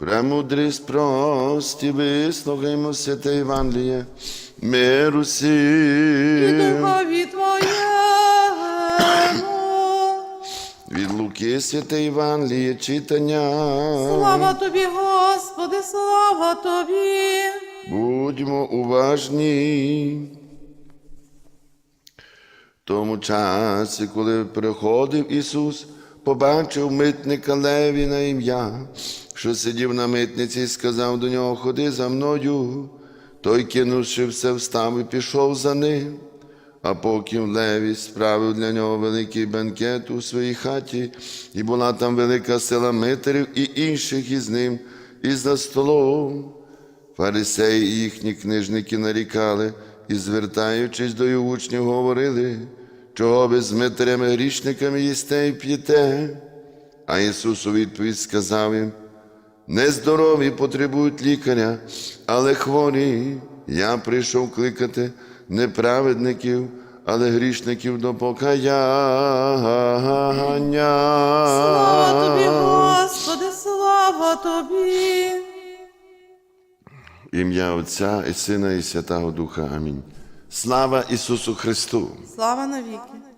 Премудрість прості, вислухаймо святе Євангеліє, миру. І духові Твоєму. Від Луки святе Євангеліє читання. Слава Тобі, Господи, слава Тобі. Будьмо уважні. В тому часі, коли приходив Ісус, побачив митника Леві на ім'я, що сидів на митниці і сказав до нього, ходи за мною. Той, кинувши все, встав і пішов за ним. А поки Леві справив для нього великий бенкет у своїй хаті, і була там велика сила митерів і інших із ним, і за столом. Фарисеї і їхні книжники нарікали і, звертаючись до його учнів, говорили, чого ви з митерями грішниками їсте і п'єте. А Ісус у відповідь сказав їм, нездорові потребують лікаря, але хворі. Я прийшов кликати неправедників, але грішників до покаяння. Слава Тобі, Господи, слава Тобі. Ім'я Отця і Сина, і Святого Духа. Амінь. Слава Ісусу Христу! Слава навіки.